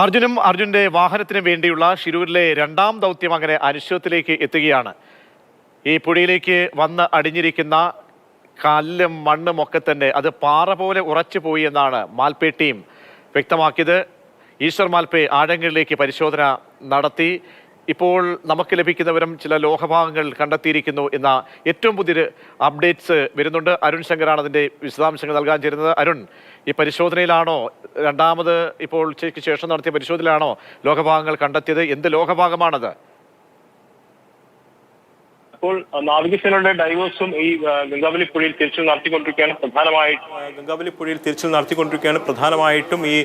അർജുനും അർജുന്റെ വാഹനത്തിന് വേണ്ടിയുള്ള ഷിരൂരിലെ രണ്ടാം ദൗത്യം അങ്ങനെ അനിശ്ചിതത്തിലേക്ക് എത്തുകയാണ്. ഈ പുഴയിലേക്ക് വന്ന് അടിഞ്ഞിരിക്കുന്ന കല്ലും മണ്ണും ഒക്കെ തന്നെ അത് പാറ പോലെ ഉറച്ചു പോയി എന്നാണ് മാൽപേ ടീം വ്യക്തമാക്കിയത്. ഈശ്വർ മാൽപേ ആഴങ്ങളിലേക്ക് പരിശോധന നടത്തി. ഇപ്പോൾ നമുക്ക് ലഭിക്കുന്ന വിവരം ചില ലോഹഭാഗങ്ങൾ കണ്ടെത്തിയിരിക്കുന്നു എന്ന ഏറ്റവും പുതിയൊരു അപ്ഡേറ്റ്സ് വരുന്നുണ്ട്. അരുൺ ശങ്കറാണ് അതിന്റെ വിശദാംശങ്ങൾ നൽകാൻ ചേരുന്നത്. അരുൺ ഈ പരിശോധനയിലാണോ? രണ്ടാമത് ഇപ്പോൾ ഉച്ചയ്ക്ക് ശേഷം നടത്തിയ പരിശോധനയിലാണോ ലോഹഭാഗങ്ങൾ കണ്ടെത്തിയത്? എന്ത് ലോഹഭാഗമാണത്? ഇപ്പോൾ നാവികസേനയുടെ ഡൈവേഴ്സും ഈ ഗംഗാവലി പുഴയിൽ തിരിച്ചു നടത്തിക്കൊണ്ടിരിക്കുകയാണ്. പ്രധാനമായിട്ട് ഗംഗാവലി പുഴയിൽ തിരിച്ചു നടത്തിക്കൊണ്ടിരിക്കുകയാണ്. പ്രധാനമായിട്ടും ഈ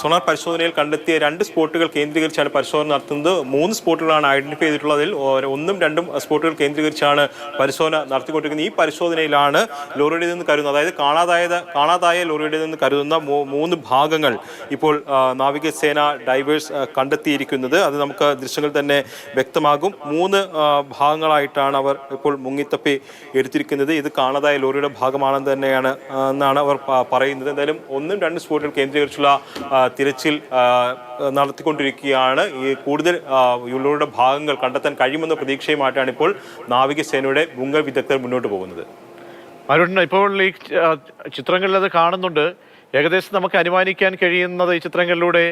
സോണാർ പരിശോധനയിൽ കണ്ടെത്തിയ രണ്ട് സ്പോട്ടുകൾ കേന്ദ്രീകരിച്ചാണ് പരിശോധന നടത്തുന്നത്. മൂന്ന് സ്പോട്ടുകളാണ് ഐഡന്റിഫൈ ചെയ്തിട്ടുള്ളതിൽ ഒന്നും രണ്ടും സ്പോട്ടുകൾ കേന്ദ്രീകരിച്ചാണ് പരിശോധന നടത്തിക്കൊണ്ടിരിക്കുന്നത്. ഈ പരിശോധനയിലാണ് ലോറിയുടെ നിന്ന് കരുതുന്നത്. അതായത് കാണാതായത് കാണാതായ ലോറിയുടെ നിന്ന് കരുതുന്ന മൂന്ന് ഭാഗങ്ങൾ ഇപ്പോൾ നാവികസേന ഡൈവേഴ്സ് കണ്ടെത്തിയിരിക്കുന്നത്. അത് നമുക്ക് ദൃശ്യങ്ങൾ തന്നെ വ്യക്തമാകും. മൂന്ന് ആ, ഭാഗങ്ങളായിട്ടാണ് അവർ ഇപ്പോൾ മുങ്ങിത്തപ്പി എടുത്തിരിക്കുന്നത്. ഇത് കാണാതായ ലോറിയുടെ ഭാഗമാണെന്ന് തന്നെയാണ് എന്നാണ് അവർ പറയുന്നത്. എന്തായാലും ഒന്നും രണ്ട് സ്പോട്ടുകൾ കേന്ദ്രീകരിച്ചുള്ള തിരച്ചിൽ നടത്തിക്കൊണ്ടിരിക്കുകയാണ്. ഈ കൂടുതൽ ലോറിയുടെ ഭാഗങ്ങൾ കണ്ടെത്താൻ കഴിയുമെന്ന പ്രതീക്ഷയുമായിട്ടാണ് ഇപ്പോൾ നാവികസേനയുടെ മുങ്ങൽ വിദഗ്ധർ മുന്നോട്ട് പോകുന്നത്. അരുൺ ഇപ്പോൾ ഈ ചിത്രങ്ങളിൽ അത് കാണുന്നുണ്ട്. ഏകദേശം നമുക്ക് അനുമാനിക്കാൻ കഴിയുന്നത് ഈ ചിത്രങ്ങളിലൂടെ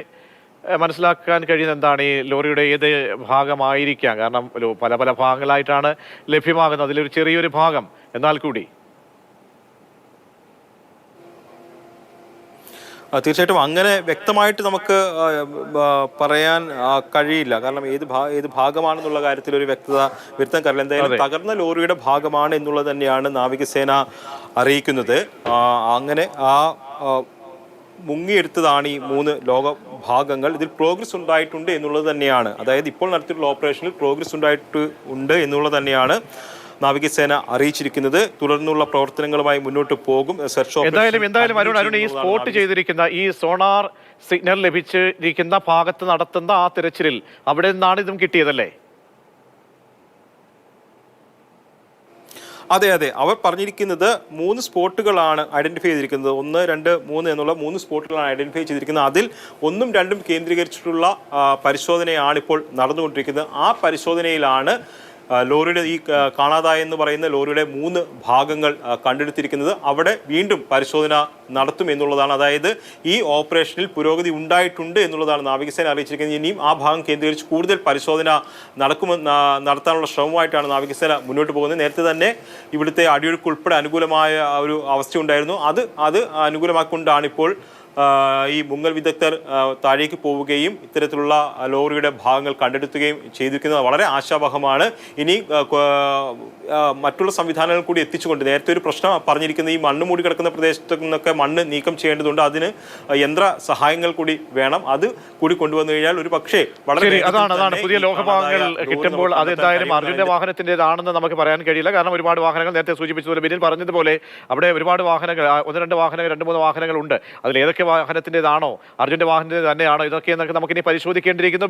മനസ്സിലാക്കാൻ കഴിയുന്ന എന്താണ് ഈ ലോറിയുടെ ഏത് ഭാഗമായിരിക്കാം? കാരണം പല പല ഭാഗങ്ങളായിട്ടാണ് ലഭ്യമാകുന്നത്. അതിലൊരു ചെറിയൊരു ഭാഗം. എന്നാൽ കൂടി. തീർച്ചയായിട്ടും അങ്ങനെ വ്യക്തമായിട്ട് നമുക്ക് പറയാൻ കഴിയില്ല. കാരണം ഏത് ഭാ ഏത് ഭാഗമാണെന്നുള്ള കാര്യത്തിൽ ഒരു വ്യക്തത വരുത്താൻ കഴിയില്ല. എന്തായാലും തകർന്ന ലോറിയുടെ ഭാഗമാണ് എന്നുള്ളത് തന്നെയാണ് നാവികസേന അറിയിക്കുന്നത്. അങ്ങനെ ആ, മുങ്ങിയെടുത്തതാണ് ഈ മൂന്ന് ലോക ഭാഗങ്ങൾ ഇതിൽ പ്രോഗ്രസ് ഉണ്ടായിട്ടുണ്ട് എന്നുള്ളത് തന്നെയാണ്. അതായത് ഇപ്പോൾ നടത്തിയിട്ടുള്ള ഓപ്പറേഷനിൽ പ്രോഗ്രസ് ഉണ്ടായിട്ട് ഉണ്ട് എന്നുള്ളത് തന്നെയാണ് നാവികസേന അറിയിച്ചിരിക്കുന്നത്. തുടർന്നുള്ള പ്രവർത്തനങ്ങളുമായി മുന്നോട്ട് പോകും. സെർച്ച് എന്തായാലും എന്തായാലും അരുൺ അരുൺ ഈ സ്പോട്ട് ചെയ്തിരിക്കുന്ന ഈ സോണാർ സിഗ്നൽ ലഭിച്ചിരിക്കുന്ന ഭാഗത്ത് നടത്തുന്ന ആ തിരച്ചിലിൽ അവിടെ നിന്നാണ് ഇതും കിട്ടിയതല്ലേ? അതെ അതെ. അവർ പറഞ്ഞിരിക്കുന്നത് മൂന്ന് സ്പോട്ടുകളാണ് ഐഡന്റിഫൈ ചെയ്തിരിക്കുന്നത്. ഒന്ന് രണ്ട് മൂന്ന് എന്നുള്ള മൂന്ന് സ്പോട്ടുകളാണ് ഐഡന്റിഫൈ ചെയ്തിരിക്കുന്നത്. അതിൽ ഒന്നും രണ്ടും കേന്ദ്രീകരിച്ചിട്ടുള്ള പരിശോധനയാണ് ഇപ്പോൾ നടന്നുകൊണ്ടിരിക്കുന്നത്. ആ പരിശോധനയിലാണ് ലോറിയുടെ ഈ കാണാതായെന്ന് പറയുന്ന ലോറിയുടെ മൂന്ന് ഭാഗങ്ങൾ കണ്ടെടുത്തിരിക്കുന്നത് അവിടെ വീണ്ടും പരിശോധന നടത്തും എന്നുള്ളതാണ്. അതായത് ഈ ഓപ്പറേഷനിൽ പുരോഗതി ഉണ്ടായിട്ടുണ്ട് എന്നുള്ളതാണ് നാവികസേന അറിയിച്ചിരിക്കുന്നത്. ഇനിയും ആ ഭാഗം കേന്ദ്രീകരിച്ച് കൂടുതൽ പരിശോധന നടക്കുമെന്ന് നടത്താനുള്ള ശ്രമമായിട്ടാണ് നാവികസേന മുന്നോട്ട് പോകുന്നത്. നേരത്തെ തന്നെ ഇവിടുത്തെ അടിയൊഴുക്ക് ഉൾപ്പെടെ അനുകൂലമായ ഒരു അവസ്ഥ ഉണ്ടായിരുന്നു അത് അത് അനുകൂലമാക്കൊണ്ടാണ് ഇപ്പോൾ ഈ മുങ്ങൽ വിദഗ്ധർ താഴേക്ക് പോവുകയും ഇത്തരത്തിലുള്ള ലോറിയുടെ ഭാഗങ്ങൾ കണ്ടെടുത്തുകയും ചെയ്തിരിക്കുന്നത് വളരെ ആശാവഹമാണ്. ഇനി മറ്റുള്ള സംവിധാനങ്ങൾ കൂടി എത്തിച്ചുകൊണ്ട് നേരത്തെ ഒരു പ്രശ്നം പറഞ്ഞിരിക്കുന്ന ഈ മണ്ണ് മൂടി കിടക്കുന്ന പ്രദേശത്ത് നിന്നൊക്കെ മണ്ണ് നീക്കം ചെയ്യേണ്ടതുണ്ട്. അതിന് യന്ത്ര സഹായങ്ങൾ കൂടി വേണം. അത് കൂടി കൊണ്ടുവന്നു കഴിഞ്ഞാൽ ഒരു പക്ഷേ വളരെ അതാണ് അതാണ്. പുതിയ ലോഹഭാഗങ്ങൾ കിട്ടുമ്പോൾ നമുക്ക് അത് എന്തായാലും കഴിയും. അർജുന്റെ വാഹനത്തിന്റെതാണെന്ന് നമുക്ക് പറയാൻ കഴിയില്ല. കാരണം ഒരുപാട് വാഹനങ്ങൾ നേരത്തെ സൂചിപ്പിച്ചതുപോലെ ബിനിൽ പറഞ്ഞതുപോലെ അവിടെ ഒരുപാട് വാഹനങ്ങൾ ഒന്ന് രണ്ട് വാഹനങ്ങൾ രണ്ട് മൂന്ന് വാഹനങ്ങൾ ഉണ്ട്. അതിൽ ഏതൊക്കെ വാഹനത്തിന്റെതാണോ? അർജുന്റെ വാഹനത്തിന്റെ തന്നെയാണോ? ഇതൊക്കെ എന്നൊക്കെ നമുക്കിനി പരിശോധിക്കേണ്ടിയിരിക്കുന്നു.